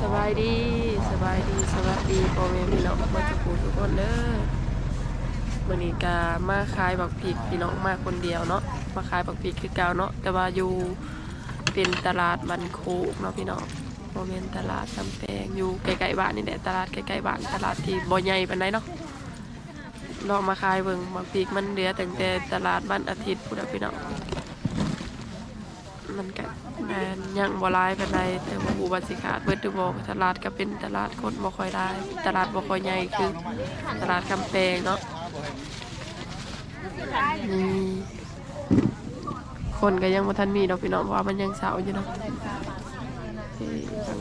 สบายดีสบายดีสวัสดีพ่อแม่พี่น้องมาทุกคนทุกคนเด้อมือนี้ก็มาขายบักพริกพี่น้องมาคนเดียวเนาะมาขายบักพริกคือเก่าเนาะแต่ว่าอยู่เป็นตลาดบันโคกเนาะพี่น้องบ่แม่นตลาดสำแพงอยู่ใกล้ๆบ้านนี่แหละตลาดใกล้ๆบ้านตลาดที่บ่ใหญ่ปานใดเนาะลองมาขายเบิ่งบักพริกมันเหลือตั้งแต่ตลาดวันอาทิตย์พุ่นน่ะพี่น้อง มันก็แม่นยังบ่หลายปานใดแต่ว่าฮู้ว่าสิขาดเบิดหรือบ่ตลาดก็เป็นตลาดคนบ่ค่อยได้ตลาดบ่ค่อยใหญ่คือตลาดกำแพงเนาะนี่คนก็ยังบ่ทันมีดอกพี่น้องเพราะว่ามันยังเช้าอยู่เนาะ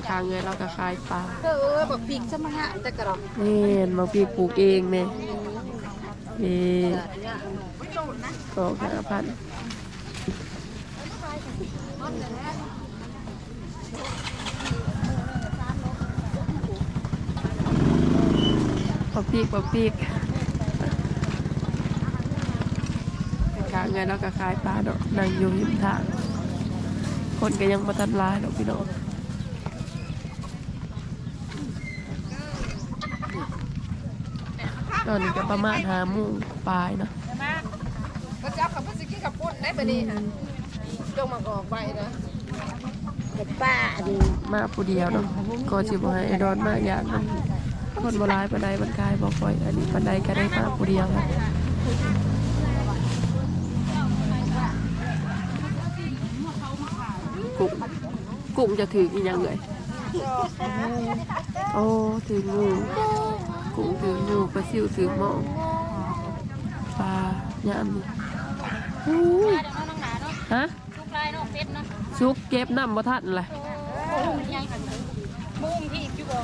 ข้างๆเลยเราก็ขายปลาเออแบบปีกสมังะแต่กระดองแม่นมาพี่ปลูกเองแม่นี่ก็ห้าพัน ปะปีกปะปีกกาเงินแล้วก็ขายปลาดอกนั่งอยู่ริมทาง คนก็ยังมาทันร้ายดอกพี่น้องตอนนี้ก็ประมาณหาโมุงปลายเนาะก็จะเอาขับรถสกี้ขับปุ่นได้ปะนี่ฮะ จงมาออกไปนะป้าดีมาผู้เดียวเนาะก็สิบ่ให้ไอ้ดอนมากอย่างมันคนบ่ร้ายปานใดมันกายบ่ค่อย อันนี้ปานใดก็ได้มาผู้เดียวนะกุ้งกุ้งจะถืออีหยังเลยโอ้ถืองูกุ้งถืองูปลาซิวถือหม้อปลายามนี่อู้ฮะ ซุกเก็บน้ำบ่ทันเลย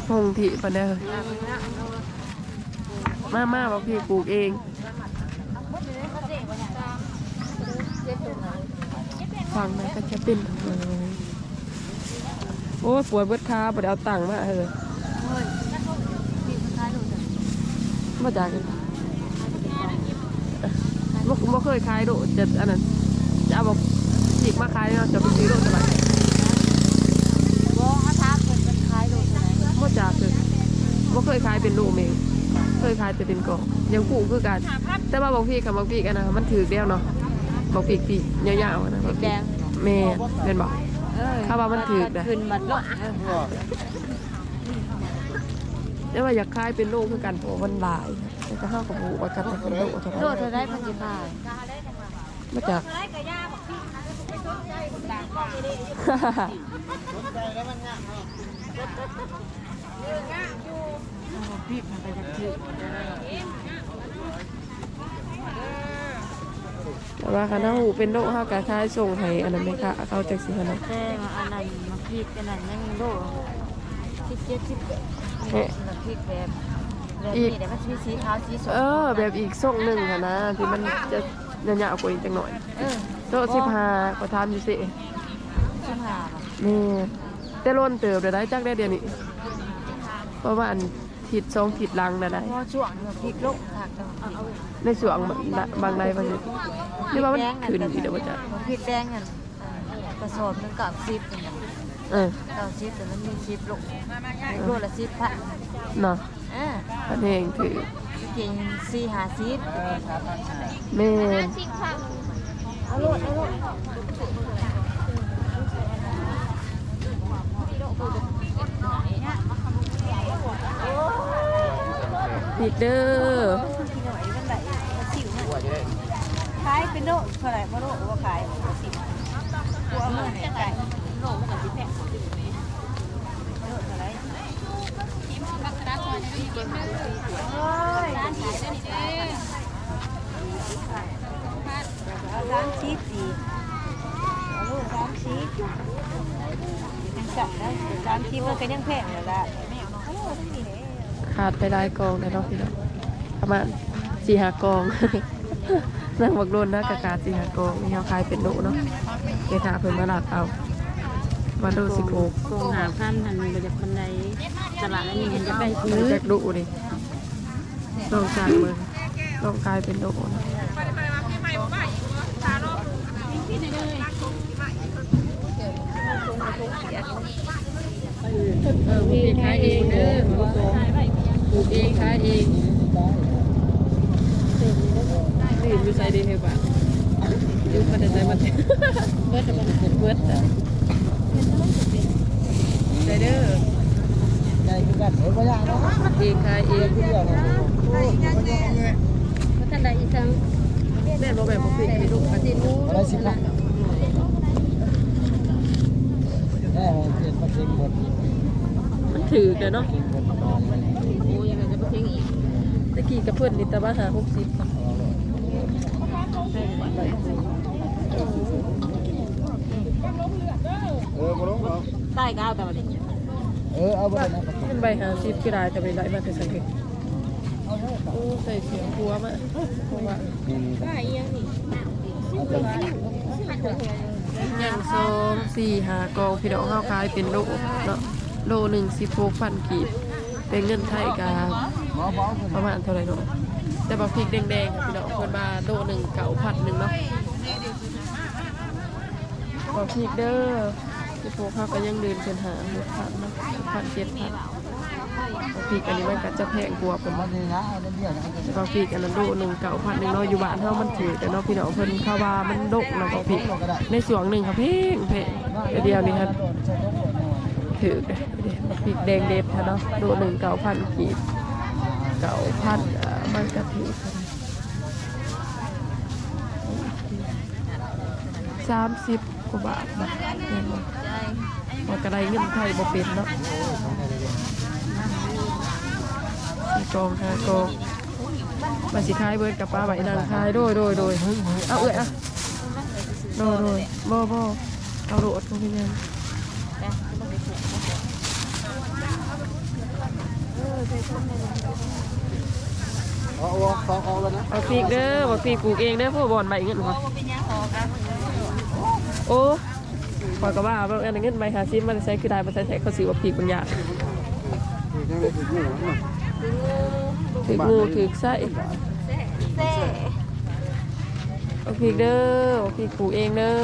พงที่ปะเด้อมามาบอกพี่ปลูกเองฟังนั้นก็จะเป็นเลยโอ้ยปวดเบิดขาบ่ได้เอาตังค์มาเออมาจากกันบ่บ่เคยขายโดดจะอันนั้นจะเอาบอก จิกมาขายเนาะจะไปซื้อโดดเท่าไหร่บ่อาทักเป็นเป็นคล้ายโดนไหนบ่จากเลยบ่เคยขายเป็นลูกเองเคยขายแต่เป็นกล่องยังปลูกคือกัน แต่ว่าบางพี่กับบางพี่กันนะมันถือเดียวเนาะบางพี่ปียาวๆนะบางแดพี่งแม่เป็นบอกเออถ้าว่ามันถูกนะขึ้นมันลงแต่ว่าอยากขายเป็นลูกคือกันเพราะว่ามันหลายแต่ก็ห้ากับผูว่ากันแต่เป็นลูกเท่าโดนั้นดเธอได้พันจิบาทมาจาก พี่มันไปจะถือ แต่ว่าคันถ้าหูเป็นโรคห้ากะคายส่งให้อันนั้นไหมคะเขาจากสิฮะเนาะแต่อันนั้นมาพริกอันนั้นยังโดดสิบเจ็ดสิบแปดมาพริกแบบแบบนี้แต่มันมีสีขาวสีสดเออ แบบอีกส่งหนึ่งอะนะที่มันจะยาวๆกว่าอีกจังหน่อยเออ โต๊ะสิบห้าก็ทำอยู่สิสิบห้านี่แต่ล้นเติบเดี๋ยวได้จักได้เดี๋ยวนี้เพราะว่าอันผิดสองผิดลังนะได้พอช่วงมาพริกลงถักตรงนี้ในส่วนบางใดบางนี้นี่ว่ามันขึ้นอีกเดี๋ยวว่าจะมาพริกแดงกันกระสอบนึงกับสิบเออเก้าสิบแต่มันมีสิบลงโลละสิบพันเนาะอ่าอันเองถือจริงสี่หาสิบแม่น เอาโลดเอาโลดอีกเด้อขายเป็นโลเท่าไหร่บ่โลว่าขายสิบตัวเงินไก่โลมันก็สิแพงโลเท่าไหร่โอ้ยเอาสามสิบสี่เอาโลสามสิบยังจับได้สามสิบมันก็ยังแพงอยู่ละขาดไปหลายกองเลยเนาะพี่น้องประมาณสี่หากอง นั่งบักโดนนะกะขาดสี่หากองนี่เขาขายเป็นโลเนาะเกทาเพิ่นมาหลักเอามาดูสิโกโกงหาพันหันไปจากบันไดตลาดนั้นนี่เห็นจะไปซื้อจากดูดิลองสั่งมือลองขายเป็นโลนะ เออพี่ขายเองเด้อปลูกเองขายเองนี่อยู่ใส่ดีเฮบ่ะอยู่มาแต่ใส่มาแต่เบิดมันเบิดอะใส่เด้อใหญ่คือกันเอ้ยบ่ยากเนาะเองขายเองเดียวเนาะก็ทันได้อีสังแม่นบ่แม่นบ่พี่มีลูกอาทิตย์นู้อะไรสิครับ เปลี่ยนมาเช็คหมดมันถือกันเนาะเช็คหมดก่อนโอ้ยังไงจะไปทิ้งอีกตะกี้กับเพิ่นนี่แต่ว่าหา60ค่ะเออบ่ลงหรอกใต้ก็เอาแต่วันนี้เออเอาบ่ได้นะมันใบหา10ก็ได้แต่ไม่ได้มาแต่สังเกตโอ้ใส่เสียงหัวมาเพราะว่านี่ใต้ยังนี่เอาตัวนี้อ ย่งสองสี่หากองพี่น้องเฮาขายเป็นโลเนาะโลหนึ่งสิบหกพันกีบเป็นเงินไทยกาหมอบประมาณเท่าไหร่เนาะแต่บักพริกแดงๆพี่น้องเพิ่นมาโลหนึ่งเก่าพันหนึ่งเนาะบักพริกเด้อสิบหกเฮาก็ยังเดินเป็นหาหกพันเนาะพันเจ็ดพัน พริกอันนี้มันก็จะแพงกว่าเป็นมันนี่นะเอาเดียนะบักพริกอันนั้นโลหนึ่งเก่าพันหนึ่งเนาะอยู่บ้านเฮามันถือแต่เนาะพี่น้องเพิ่นข้าวามันดกเนาะบักพริกในสวงหนึ่งค่ะเพงเพงเดียวนี่ครับถือเลยพริกแดงเด็ดค่ะเนาะโลหนึ่งเก้าพันกีบเก้าพันมันกะถือสามสิบกว่าบาทนะเห็นบ่พอกระไดเงินไทยบ่เป็นเนาะ กองห้ากองมาสิขายเบิร์ดกับป้าใบนางขายโดยโดยโดยเอาเอ้ยอะโดยโดยบ่บ่เอาโรดตรงนี้ยังเอาเอาเอาเอาแล้วนะเอาปีกเด้อบ่ปีกปลูกเองเด้อพวกบอนใบเงินค่ะโอ้ปอยก็ว่าบ่อันเงินใบหาซิมันใช้คือได้บ่ใช้แท้เขาสิว่าปีกมันยาด ถึงอยู่นะถึกงูถึกไส้เซ่เอาปีกเด้อเอาปีกปลูกเองเด้อ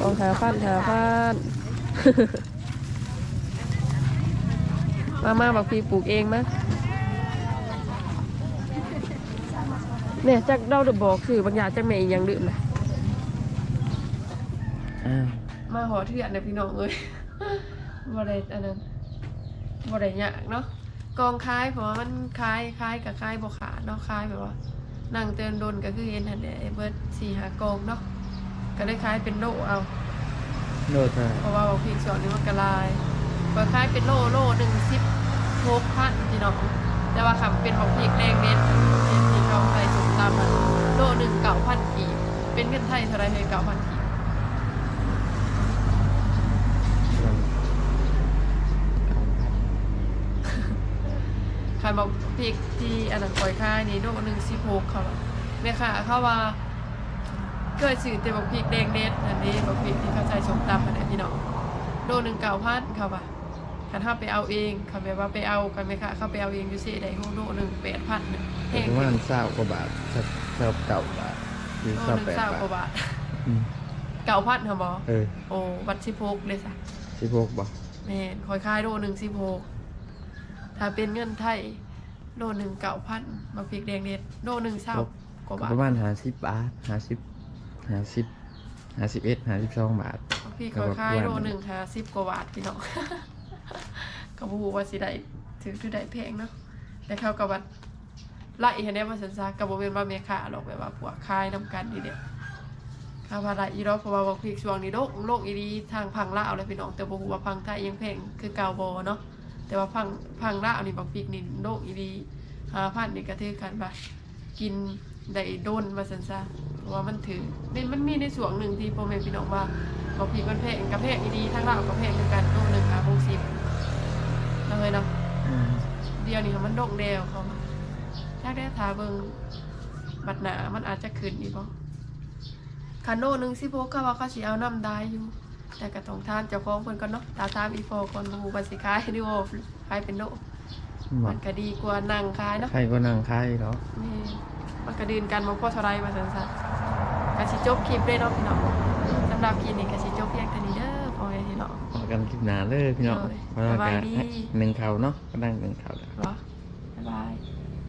เอาหาพันหาพันมามาบอกปีกปลูกเองนะเนี่ยจักเราเดบอกคือบางอย่างจักแม่อีหยังดื่มนะอ่ามาหอเถื่อนเนี่ยพี่น้องเอ้ยบ่ได้อันนั้นบ่ได้ยากเนาะ กองคายเพราะว่ามันคายคายกับคายบ่ขาดเนาะคายแบบว่านั่งเตือนโดนก็คือเห็นหั่นแหละไอ้เบิดสี่หากองเนาะก็ได้คายเป็นโลเอาโดดอะเพราะว่าบอกพีกสอนนี่มันกระลายก็คายเป็นโลโลหนึ่งสิบหกพันพี่น้องแต่ว่าขับเป็นบอกพีกแดงเม็ดเป็นที่เขาใส่สมตำอะโลหนึ่งเก่าพันกีบเป็นเงินไทยเท่าไรเลยเก่าพันกีบ ขายบอก พริกที่อันนั้นปล่อยค่ายนี่โลหนึ่งสิบหกเขาอะแม่ค่ะเขาว่าเคยซื้อแต่บอกพริกแดงเด็ดอันนี้บอกพริกที่เขาใส่ชมตำอันนี้พี่น้องโลหนึ่งเก้าพันเขาว่าคันถ้าไปเอาเองเขาแบบว่าไปเอากันไหมค่ะเขาไปเอาเองอยู่สิได้โลหนึ่งแปดพันแพงประมาณเศร้ากว่าบาทสักเศร้าเก่าบาทหรือโลเศร้าหนึ่แปงดเก้าบาทกว่าบาทอืมเก้าพันเหรอบอเออโอ้วัดสิบหกเลยสักสิบหกบ่แม่นคอยค่ายโลหนึ่งสิบหกถ้าเป็นเงินไทย โลหนึ่งเก้าพันมาพริกแดงเด็ดโลหนึ่งเศร้ากว่าบาทประมาณห้าสิบบาทห้าสิบห้าสิบห้าสิบเอ็ดห้าสิบสองบาทพี่คอยค่ายโลหนึ่งค่ะสิบกว่าบาทพี่น้องก็บฮูว่าสิได้ถือถือได้แพงเนาะแต่เขากับวัดไล่เห็นได้มาสันซากับโบเป็นว่าเมียค่าหรอกแบบว่าพวกค่ายนำกันดีเดียวข้าวาไรอีรอบเพราะว่าบอกพี่ช่วงนี้โลกโลกอีดีทางพังลาวเลยพี่น้องแต่บฮูว่าพังไทยยังแพงคือเกาบอเนาะ แต่ว่าพังพังลาวนี่บอกพี่นี่โลกอีดีหาพันนี่กระเทือกันบ่ากินได้โดนมาสันซาเพราะว่ามันถือนี่มันมีในส่วนหนึ่งที่พ่อแม่พี่น้องว่าบอกพี่มันแพงกับแพงอีดีทั้งเรากับแพงคือกันโลหนึ่งค่ะหกสิบเลยเนาะเดียวนี่ค่ะมันโดงเดียวเขาถ้าได้ทาเบิงบัดหนามันอาจจะขึ้นอีกบ่คันโลหนึ่งสิบหกก็ว่าเขาสิเอาน้ำได้อยู่ แต่กระตองทานเจ้าของเพิ่นก็เนาะตาตามอีโฟก่อนบ่ฮู้ว่าสิขายดิโอขายเป็นโลบ่มันก็ดีกว่านั่งขายเนาะใครก็นั่งใครเนาะแม่มันก็ดืนกันบ่พอเท่าไรว่าซั่นซะก็สิจบคลิปเลยเนาะพี่น้องสำหรับคลิปนี้ก็สิจบเพียงเท่านี้เด้อพอแม่พี่น้องพอกันคลิปหน้าเลยพี่น้องโดยเพราะว่าสบายการดีหนึ่งเขาเนาะก็นั่งหนึ่งเขาแล้ว